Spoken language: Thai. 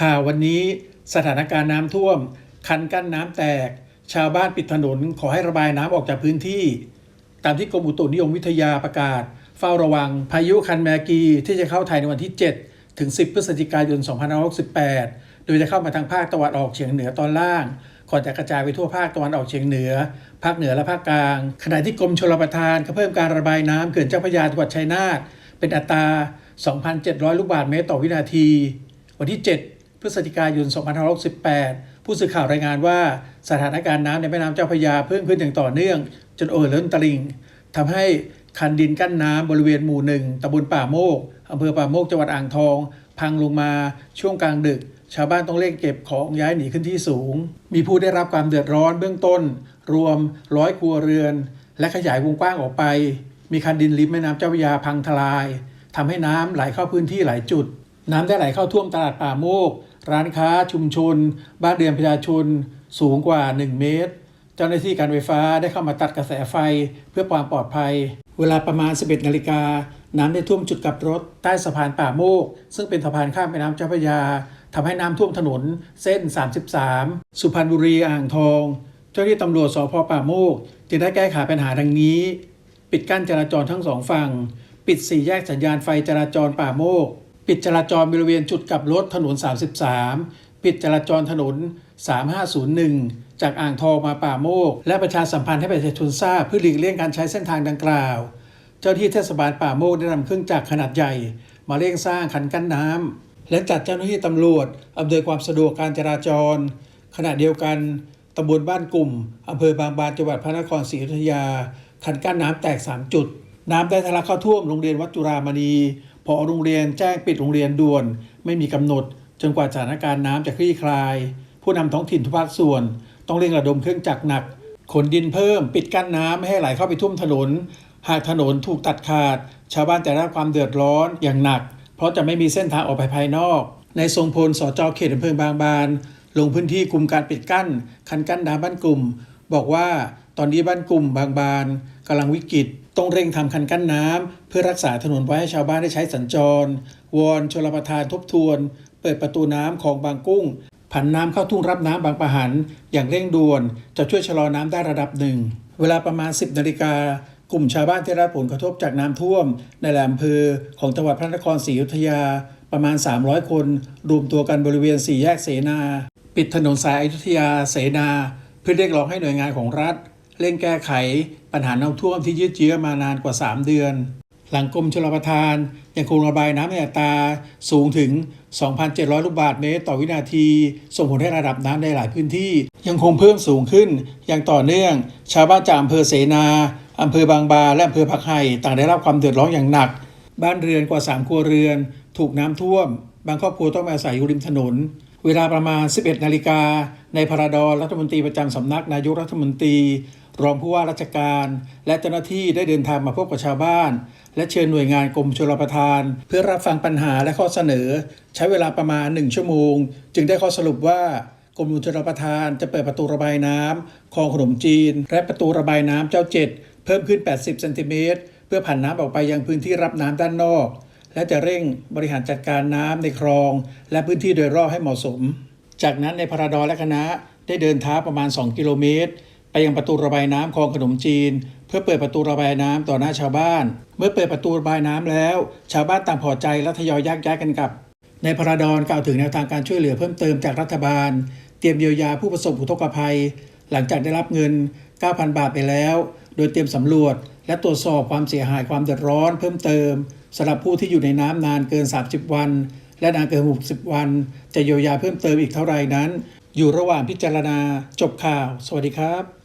ข่าววันนี้สถานการณ์น้ำท่วม คันกั้นน้ำแตก ชาวบ้านปิดถนนขอให้ระบายน้ำออกจากพื้นที่ ตามที่กรมอุตุนิยมวิทยาประกาศ เฝ้าระวังพายุคันแมกีที่จะเข้าไทยในวันที่ 7 ถึง 10 พฤศจิกายน 2568 โดยจะเข้ามาทางภาคตะวันออกเฉียงเหนือตอนล่าง ก่อนจะกระจายไปทั่วภาคตะวันออกเฉียงเหนือ ภาคเหนือและภาคกลาง ขณะที่กรมชลประทานก็เพิ่มการระบายน้ำเขื่อนเจ้าพระยาจังหวัดชัยนาทเป็นอัตรา 2,700 ลูกบาศก์เมตรต่อวินาที วันที่ 7 พฤศจิกายน 2568 ผู้สื่อข่าวรายงานว่าสถานการณ์น้ำในแม่น้ำเจ้าพระยาเพิ่มขึ้นอย่างต่อเนื่อง จนเอ่อล้นตลิ่งทำให้คันดินกั้นน้ำบริเวณหมู่หนึ่งตำบลป่าโมกอำเภอป่าโมกจังหวัดอ่างทอง พังลงมาช่วงกลางดึก ชาวบ้านต้องเร่งเก็บของย้ายหนีขึ้นที่สูง มีผู้ได้รับความเดือดร้อนเบื้องต้น รวมร้อยครัวเรือน และขยายวงกว้างออกไป มีคันดินริมแม่น้ำเจ้าพระยาพังทลายทำให้น้ำไหลเข้าพื้นที่หลายจุด น้ำได้ไหลเข้าท่วมตลาดป่าโมก ร้านค้าชุมชน บ้านเรือนประชาชน สูงกว่า 1 เมตร เจ้าหน้าที่การไฟฟ้าได้เข้ามาตัดกระแสไฟเพื่อความปลอดภัย เวลาประมาณ 11 นาฬิกา น้ำได้ท่วมจุดกลับรถใต้สะพานป่าโมก ซึ่งเป็นสะพานข้ามแม่น้ำเจ้าพระยาทำให้น้ำท่วมถนนเส้น 33 สุพรรณบุรีอ่างทอง เจ้าหน้าที่ตำรวจสพป่าโมก จึงได้แก้ไขปัญหาดังนี้ ปิดกั้นจราจรทั้งสองฝั่ง ปิดสี่แยกสัญญาณไฟจราจรป่าโมก ปิดจราจรบริเวณจุดกลับรถถนน 33 ปิดจราจรถนน 3501 จากอ่างทองมาป่าโมก และประชาสัมพันธ์ให้ประชาชนทราบเพื่อหลีกเลี่ยงการใช้เส้นทางดังกล่าว เจ้าที่เทศบาลป่าโมกได้นำเครื่องจักรขนาดใหญ่ มาเร่งสร้างคันกั้นน้ำและจัดเจ้าหน้าที่ตำรวจอำนวยความสะดวกการจราจร ขณะเดียวกันตำบลบ้านกลุ่มอำเภอบางบานจังหวัดพระนครศรีอยุธยาคันกั้นน้ำแตก 3 จุด น้ำได้ทะลักเข้าท่วมโรงเรียนวัดจุรามณี พอโรงเรียนแจ้งปิดโรงเรียนด่วน ไม่มีกำหนด จนกว่าสถานการณ์น้ำจะคลี่คลาย ผู้นำท้องถิ่นทุกภาคส่วน ต้องเร่งระดมเครื่องจักรหนัก ขนดินเพิ่ม ปิดกั้นน้ำไม่ให้ไหลเข้าไปท่วมถนน หากถนนถูกตัดขาด ชาวบ้านจะได้รับความเดือดร้อนอย่างหนัก เพราะจะไม่มีเส้นทางออกไปภายนอก ในทรงพลสจเขตอำเภอบางบาน ลงพื้นที่กลุ่มการปิดกั้น คันกั้นน้ำบ้านกลุ่ม บอกว่าตอนนี้บ้านกลุ่มบางบานกำลังวิกฤต ต้องเร่งทำคันกั้นน้ำเพื่อรักษาถนนไว้ให้ชาวบ้านได้ใช้สัญจร วอนชลประทานทบทวน เปิดประตูน้ำของบางกุ้ง ผันน้ำเข้าทุ่งรับน้ำบางปะหัน อย่างเร่งด่วน จะช่วยชะลอน้ำได้ระดับหนึ่ง เวลาประมาณ 10นาฬิกากลุ่มชาวบ้านที่ได้รับผลกระทบจากน้ำท่วม ในแหลมอำเภอของจังหวัดพระนครศรีอยุธยาประมาณ 300 คน รวมตัวกันบริเวณสี่แยกเสนา ปิดถนนสายอยุธยาเสนา เพื่อเรียกร้องให้หน่วยงานของรัฐ เร่งแก้ไขปัญหาน้ำท่วมที่ยืดเยื้อมานานกว่า 3 เดือน หลังกรมชลประทานยังคงระบายน้ำในอัตราสูงถึง 2,700 ลูกบาศก์เมตรต่อวินาที ส่งผลให้ระดับน้ำในหลายพื้นที่ ยังคงเพิ่มสูงขึ้น อย่างต่อเนื่อง ชาวบ้านจากอำเภอเสนาอำเภอบางบาและอำเภอพักไห่ต่างได้รับความเดือดร้อนอย่างหนัก บ้านเรือนกว่า 3 ครัวเรือน ถูกน้ำท่วม บางครอบครัวต้องมาอาศัยอยู่ริมถนน เวลาประมาณ 11 นาฬิกาในพระดอรัฐมนตรีประจำสำนักนายกรัฐมนตรี รองผู้ว่าราชการ และเจ้าหน้าที่ได้เดินทางมาพบกับชาวบ้าน และเชิญหน่วยงานกรมชลประทาน เพื่อรับฟังปัญหาและข้อเสนอ ใช้เวลาประมาณ 1 ชั่วโมง จึงได้ข้อสรุปว่ากรมชลประทานจะเปิดประตูระบายน้ำคลองขนมจีน และประตูระบายน้ำเจ้าเจ็ดเพิ่มขึ้น 80 เซนติเมตรเพื่อผ่านน้ำออกไปยังพื้นที่รับน้ำด้านนอก และจะเร่งบริหารจัดการน้ำในคลอง และพื้นที่โดยรอบให้เหมาะสม จากนั้นในพระดอนและคณะได้เดินเท้าประมาณ 2 กิโลเมตร ยังประตูระบายน้ำคลองขนมจีน เพื่อเปิดประตูระบายน้ำต่อหน้าชาวบ้าน เมื่อเปิดประตูระบายน้ำแล้ว ชาวบ้านต่างพอใจและทยอยแยกย้ายกันกลับในพระดอนกล่าวถึงแนวทางการช่วยเหลือเพิ่มเติมจากรัฐบาล เตรียมเยียวยาผู้ประสบอุทกภัย หลังจากได้รับเงิน 9,000 บาทไปแล้ว โดยเตรียมสำรวจ และตรวจสอบความเสียหายความเดือดร้อน เพิ่มเติมสำหรับผู้ที่อยู่ในน้ำนานเกิน 30 วัน และนานเกิน 60 วัน จะเยียวยาเพิ่มเติมอีกเท่าไรนั้น อยู่ระหว่างพิจารณา จบข่าว สวัสดีครับ